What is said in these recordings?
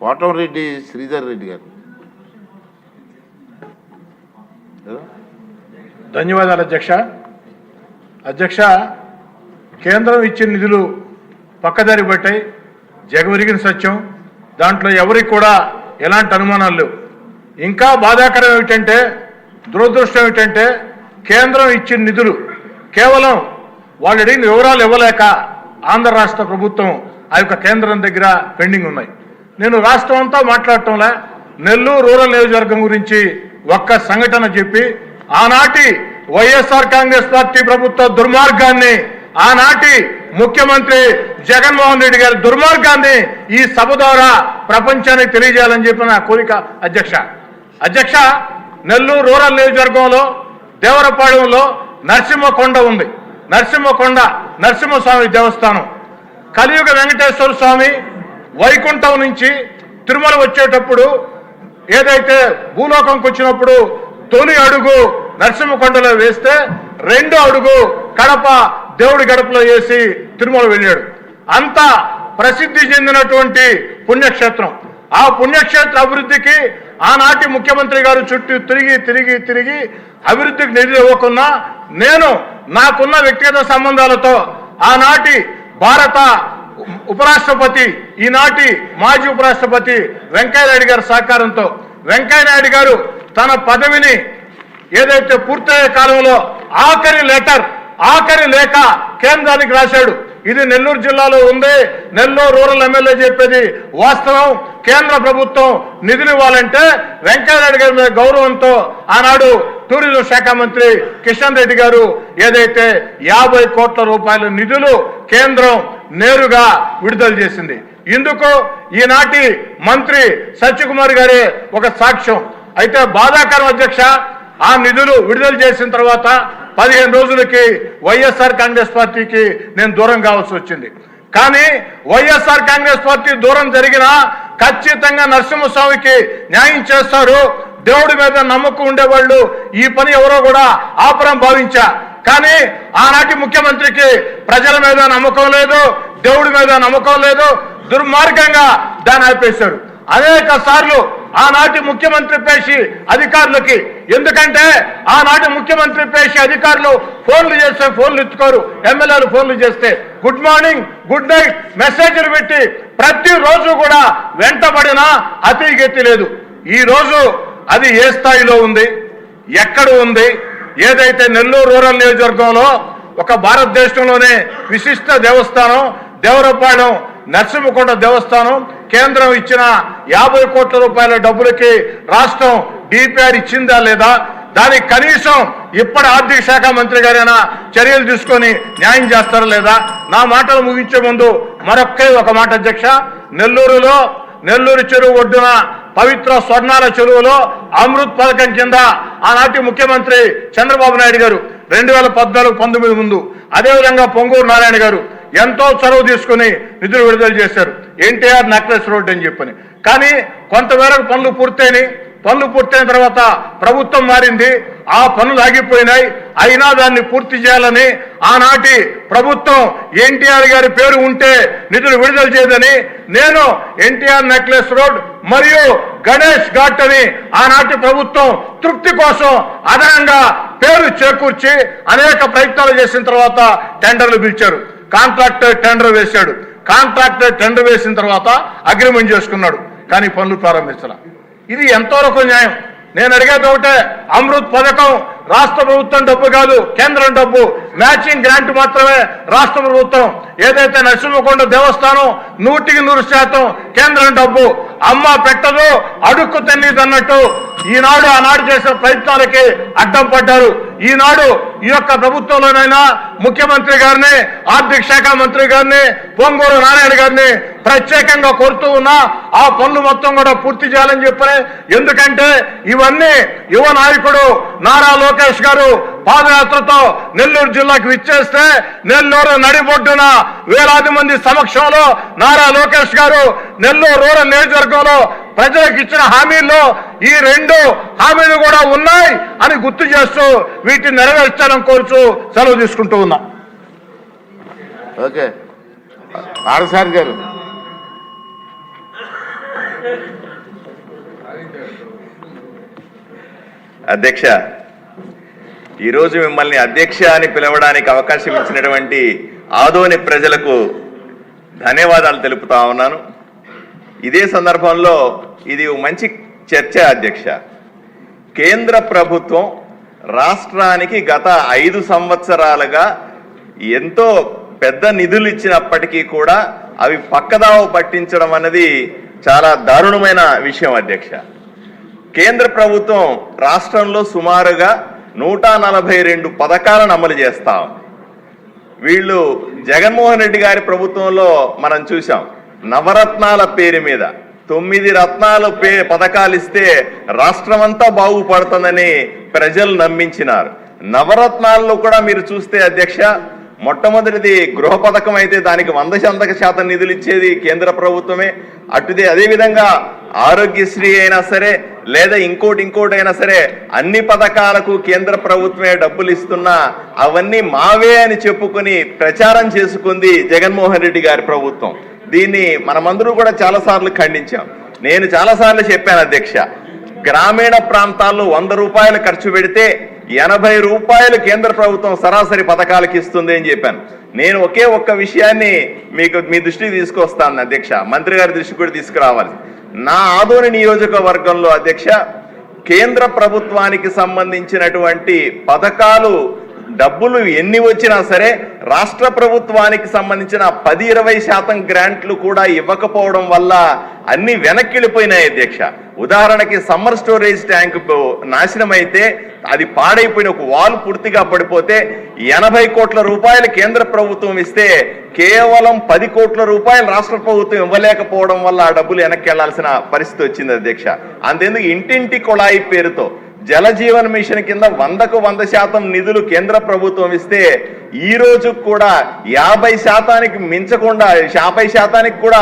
కోటంరెడ్డి శ్రీధర్ రెడ్డి గారు. ధన్యవాదాలు అధ్యక్ష. అధ్యక్ష కేంద్రం ఇచ్చిన నిధులు పక్కదారి పట్టాయి జగమెరిగిన సత్యం. దాంట్లో ఎవరికి కూడా ఎలాంటి అనుమానాలు లేవు. ఇంకా బాధాకరం ఏమిటంటే దురదృష్టం ఏమిటంటే కేంద్రం ఇచ్చిన నిధులు కేవలం వాళ్ళు అడిగిన వివరాలు ఇవ్వలేక ఆంధ్ర రాష్ట్ర ప్రభుత్వం ఆ యొక్క కేంద్రం దగ్గర పెండింగ్ ఉన్నాయి. నేను రాష్ట్రం అంతా మాట్లాడటంలా నెల్లూరు రూరల్ నియోజకవర్గం గురించి ఒక్క సంఘటన చెప్పి ఆనాటి వైఎస్ఆర్ కాంగ్రెస్ పార్టీ ప్రభుత్వ దుర్మార్గాన్ని ఆనాటి ముఖ్యమంత్రి జగన్మోహన్ రెడ్డి గారి దుర్మార్గాన్ని ఈ సభ ద్వారా ప్రపంచానికి తెలియజేయాలని చెప్పిన నా కోరిక అధ్యక్ష. అధ్యక్ష నెల్లూరు రూరల్ నియోజకవర్గంలో దేవరపాళెంలో నరసింహకొండ ఉంది. నరసింహకొండ నరసింహస్వామి దేవస్థానం. కలియుగ వెంకటేశ్వర స్వామి వైకుంఠం నుంచి తిరుమల వచ్చేటప్పుడు ఏదైతే భూలోకంకి వచ్చినప్పుడు తొలి అడుగు నరసింహకొండలో వేస్తే రెండో అడుగు కడప దేవుడి గడపలో వేసి తిరుమల వెళ్ళాడు. అంత ప్రసిద్ధి చెందినటువంటి పుణ్యక్షేత్రం. ఆ పుణ్యక్షేత్ర అభివృద్ధికి ఆనాటి ముఖ్యమంత్రి గారు చుట్టూ తిరిగి తిరిగి తిరిగి అభివృద్ధికి నిధులు ఇవ్వకున్నా నేను నాకున్న వ్యక్తిగత సంబంధాలతో ఆనాటి భారత ఉపరాష్ట్రపతి ఈనాటి మాజీ ఉపరాష్ట్రపతి వెంకయ్యనాయుడు గారి సహకారంతో వెంకయ్యనాయుడు గారు తన పదవిని ఏదైతే పూర్తయ్యే కాలంలో ఆఖరి లెటర్ ఆఖరి లేఖ కేంద్రానికి రాశాడు. ఇది నెల్లూరు జిల్లాలో ఉంది. నెల్లూరు రూరల్ ఎమ్మెల్యే చెప్పేది వాస్తవం. కేంద్ర ప్రభుత్వం నిధులు ఇవ్వాలంటే వెంకయ్యనాయుడు గారి మీద గౌరవంతో ఆనాడు టూరిజం శాఖ మంత్రి కిషన్ రెడ్డి గారు ఏదైతే యాభై కోట్ల రూపాయల నిధులు కేంద్రం నేరుగా విడుదల చేసింది. ఇందుకు ఈనాటి మంత్రి సత్యకుమార్ గారి ఒక సాక్ష్యం. అయితే బాధాకరం అధ్యక్ష ఆ నిధులు విడుదల చేసిన తర్వాత పదిహేను రోజులకి వైఎస్ఆర్ కాంగ్రెస్ పార్టీకి నేను దూరం కావాల్సి వచ్చింది. కానీ వైఎస్ఆర్ కాంగ్రెస్ పార్టీ దూరం జరిగినా ఖచ్చితంగా నరసింహస్వామికి న్యాయం చేస్తారు. దేవుడి మీద నమ్మకం ఉండేవాళ్ళు ఈ పని ఎవరో కూడా ఆపరం భావించా. కానీ ఆనాటి ముఖ్యమంత్రికి ప్రజల మీద నమ్మకం లేదు. దేవుడి మీద నమ్మకం లేదు దుర్మార్గంగా దాన్ని ఆపేశారు అనేక సార్లు ఆనాటి ముఖ్యమంత్రి పేషి అధికారులకి ఎందుకంటే ఆనాటి ముఖ్యమంత్రి పేషి అధికారులు ఫోన్లు చేస్తే ఫోన్లు ఇచ్చుకోరు ఎమ్మెల్యేలు ఫోన్లు చేస్తే. గుడ్ మార్నింగ్ గుడ్ నైట్ మెసేజ్లు పెట్టి ప్రతిరోజు కూడా వెంటబడినా అతిగెత్తి లేదు. ఈ రోజు అది ఏ స్థాయిలో ఉంది? ఎక్కడ ఉంది? ఏదైతే నెల్లూరు రూరల్ నియోజకవర్గంలో ఒక భారతదేశంలోనే విశిష్ట దేవస్థానం దేవరపాలెం నరసింహకొండ దేవస్థానం కేంద్రం ఇచ్చిన యాభై కోట్ల రూపాయల డబ్బులకి రాష్ట్రం డిపిఆర్ ఇచ్చిందా లేదా? దానికి కనీసం ఇప్పటి ఆర్థిక శాఖ మంత్రి గారైనా చర్యలు తీసుకొని న్యాయం చేస్తారా లేదా? నా మాటలు ముగించే ముందు మరొక్కే ఒక మాట అధ్యక్ష. నెల్లూరులో నెల్లూరు చెరువు ఒడ్డున పవిత్ర స్వర్ణాల చెరువులో అమృత్ పథకం కింద ఆనాటి ముఖ్యమంత్రి చంద్రబాబు నాయుడు గారు రెండు వేల పద్నాలుగు పంతొమ్మిది ముందు. అదేవిధంగా పొంగూరు నారాయణ గారు ఎంతో చొరవ తీసుకుని నిధులు విడుదల చేశారు. ఎన్టీఆర్ నెక్లెస్ రోడ్ అని చెప్పని. కానీ కొంతమేరకు పనులు పూర్తయినాయి. పనులు పూర్తయిన తర్వాత ప్రభుత్వం మారింది. ఆ పనులు ఆగిపోయినాయి. అయినా దాన్ని పూర్తి చేయాలని ఆనాటి ప్రభుత్వం ఎన్టీఆర్ గారి పేరు ఉంటే నిధులు విడుదల చేయదని నేను ఎన్టీఆర్ నెక్లెస్ రోడ్ మరియు గణేష్ ఘాట్ అని ఆనాటి ప్రభుత్వం తృప్తి కోసం అదనంగా పేరు చేకూర్చి అనేక ప్రయత్నాలు చేసిన తర్వాత టెండర్లు పిలిచారు. కాంట్రాక్టర్ టెండర్ వేశాడు. కాంట్రాక్టర్ టెండర్ వేసిన తర్వాత అగ్రిమెంట్ చేసుకున్నాడు. కానీ పనులు ప్రారంభించాల. ఇది ఎంతవరకు న్యాయం. నేను అడిగేది ఒకటే అమృత్ పథకం రాష్ట్ర ప్రభుత్వం డబ్బు కాదు కేంద్రం డబ్బు. మ్యాచింగ్ గ్రాంట్ మాత్రమే రాష్ట్ర ప్రభుత్వం. ఏదైతే నరసింహకొండ దేవస్థానం నూటికి నూరు శాతం కేంద్రం డబ్బు. అమ్మ పెట్టదు అడుక్కు తెన్నీదన్నట్టు ఈనాడు ఆనాడు చేసిన ప్రయత్నాలకి అడ్డం పడ్డారు. ఈనాడు ఈ యొక్క ప్రభుత్వంలోనైనా ముఖ్యమంత్రి గారిని ఆర్థిక శాఖ మంత్రి గారిని పొంగూరు నారాయణ గారిని ప్రత్యేకంగా కోరుతూ ఉన్నా ఆ పనులు మొత్తం కూడా పూర్తి చేయాలని చెప్పని ఎందుకంటే ఇవన్నీ యువ నాయకుడు నారా లోకేష్ గారు పాదయాత్రతో నెల్లూరు జిల్లాకు విచ్చేస్తే నెల్లూరు నడిబొడ్డున వేలాది మంది సమక్షంలో నారా లోకేష్ గారు నెల్లూరు రూరల్ నియోజకవర్గంలో ప్రజలకు ఇచ్చిన హామీల్లో ఈ రెండు హామీలు కూడా ఉన్నాయి అని గుర్తు చేస్తూ వీటిని నెరవేర్చాలని కోరుచు సెలవు తీసుకుంటూ ఉన్నా. ఓకే. ఆడసారి గారు. అధ్యక్ష ఈరోజు మిమ్మల్ని అధ్యక్ష అని పిలవడానికి అవకాశం ఇచ్చినటువంటి ఆదోని ప్రజలకు ధన్యవాదాలు తెలుపుతా ఉన్నాను. ఇదే సందర్భంలో ఇది ఒక మంచి చర్చ అధ్యక్ష. కేంద్ర ప్రభుత్వం రాష్ట్రానికి గత ఐదు సంవత్సరాలుగా ఎంతో పెద్ద నిధులు ఇచ్చినప్పటికీ కూడా అవి పక్కదావ పట్టించడం అనేది చాలా దారుణమైన విషయం అధ్యక్ష. కేంద్ర ప్రభుత్వం రాష్ట్రంలో సుమారుగా నూట నలభై రెండు పథకాలను అమలు చేస్తాం. వీళ్ళు జగన్మోహన్ రెడ్డి గారి ప్రభుత్వంలో మనం చూసాం నవరత్నాల పేరు మీద. తొమ్మిది రత్నాలు పే పథకాలు ఇస్తే రాష్ట్రమంతా బాగుపడుతుందని ప్రజలు నమ్మించినారు. నవరత్నాల్లో కూడా మీరు చూస్తే అధ్యక్ష మొట్టమొదటిది గృహ పథకం అయితే దానికి వంద శాంతక శాతం నిధులు ఇచ్చేది కేంద్ర ప్రభుత్వమే. అటుదే అదేవిధంగా ఆరోగ్యశ్రీ అయినా సరే లేదా ఇంకోటి ఇంకోటి అయినా సరే అన్ని పథకాలకు కేంద్ర ప్రభుత్వమే డబ్బులు ఇస్తున్నా అవన్నీ మావే అని చెప్పుకొని ప్రచారం చేసుకుంది జగన్మోహన్ రెడ్డి గారి ప్రభుత్వం. దీన్ని మనమందరూ కూడా చాలాసార్లు ఖండించాం. నేను చాలాసార్లు చెప్పాను అధ్యక్ష గ్రామీణ ప్రాంతాల్లో వంద రూపాయలు ఖర్చు పెడితే ఎనభై రూపాయలు కేంద్ర ప్రభుత్వం సరాసరి పథకాలకు ఇస్తుంది అని చెప్పాను. నేను ఒకే ఒక్క విషయాన్ని మీకు మీ దృష్టికి తీసుకొస్తాను అధ్యక్ష మంత్రి గారి దృష్టికి కూడా తీసుకురావాలి. నా ఆదోని నియోజకవర్గంలో అధ్యక్ష కేంద్ర ప్రభుత్వానికి సంబంధించినటువంటి పథకాలు డబ్బులు ఎన్ని వచ్చినా సరే రాష్ట్ర ప్రభుత్వానికి సంబంధించిన పది ఇరవై శాతం గ్రాంట్లు కూడా ఇవ్వకపోవడం వల్ల అన్ని వెనక్కిళ్ళిపోయినాయి అధ్యక్ష. ఉదాహరణకి సమ్మర్ స్టోరేజ్ ట్యాంక్ నాశనం అయితే అది పాడైపోయిన ఒక వాల్ పూర్తిగా పడిపోతే ఎనభై కోట్ల రూపాయలు కేంద్ర ప్రభుత్వం ఇస్తే కేవలం పది కోట్ల రూపాయలు రాష్ట్ర ప్రభుత్వం ఇవ్వలేకపోవడం వల్ల ఆ డబ్బులు వెనక్కి వెళ్ళాల్సిన పరిస్థితి వచ్చింది అధ్యక్ష. అంతేందుకు ఇంటింటి కొళాయి పేరుతో జల జీవన్ మిషన్ కింద వందకు వంద శాతం నిధులు కేంద్ర ప్రభుత్వం ఇస్తే ఈ రోజు కూడా యాభై శాతానికి మించకుండా యాభై శాతానికి కూడా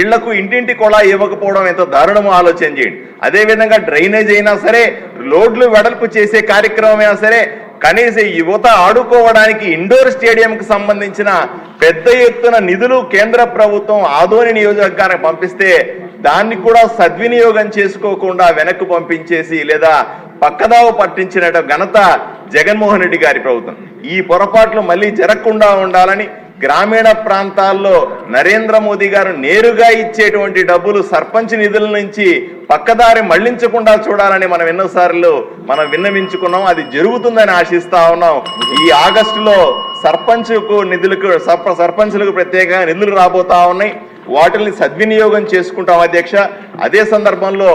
ఇళ్ళకు ఇంటింటి కూడా ఇవ్వకపోవడం ఎంత దారుణమో ఆలోచన చేయండి. అదేవిధంగా డ్రైనేజ్ అయినా సరే రోడ్లు వెడల్పు చేసే కార్యక్రమం అయినా సరే కనీసం యువత ఆడుకోవడానికి ఇండోర్ స్టేడియంకి సంబంధించిన పెద్ద ఎత్తున నిధులు కేంద్ర ప్రభుత్వం ఆదోని నియోజకవర్గానికి పంపిస్తే దాన్ని కూడా సద్వినియోగం చేసుకోకుండా వెనక్కు పంపించేసి లేదా పక్కదావ పట్టించిన ఘనత జగన్మోహన్ రెడ్డి గారి ప్రభుత్వం. ఈ పొరపాట్లు మళ్ళీ జరగకుండా ఉండాలని గ్రామీణ ప్రాంతాల్లో నరేంద్ర మోదీ గారు నేరుగా ఇచ్చేటువంటి డబ్బులు సర్పంచ్ నిధుల నుంచి పక్కదారి మళ్ళించకుండా చూడాలని మనం ఎన్నోసార్లు మనం విన్నవించుకున్నాం. అది జరుగుతుందని ఆశిస్తా ఉన్నాం. ఈ ఆగస్టులో సర్పంచ్కు నిధులకు సర్ప సర్పంచులకు ప్రత్యేకంగా నిధులు రాబోతా ఉన్నాయి. వాటిని సద్వినియోగం చేసుకుంటాం అధ్యక్ష. అదే సందర్భంలో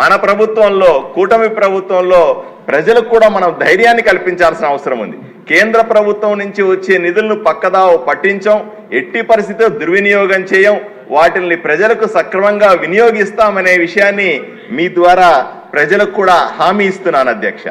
మన ప్రభుత్వంలో కూటమి ప్రభుత్వంలో ప్రజలకు కూడా మనం ధైర్యాన్ని కల్పించాల్సిన అవసరం ఉంది. కేంద్ర ప్రభుత్వం నుంచి వచ్చే నిధులను పక్కదావ పట్టించాం ఎట్టి పరిస్థితిలో దుర్వినియోగం చేయం వాటిని ప్రజలకు సక్రమంగా వినియోగిస్తామనే విషయాన్ని మీ ద్వారా ప్రజలకు కూడా హామీ ఇస్తున్నాను అధ్యక్ష.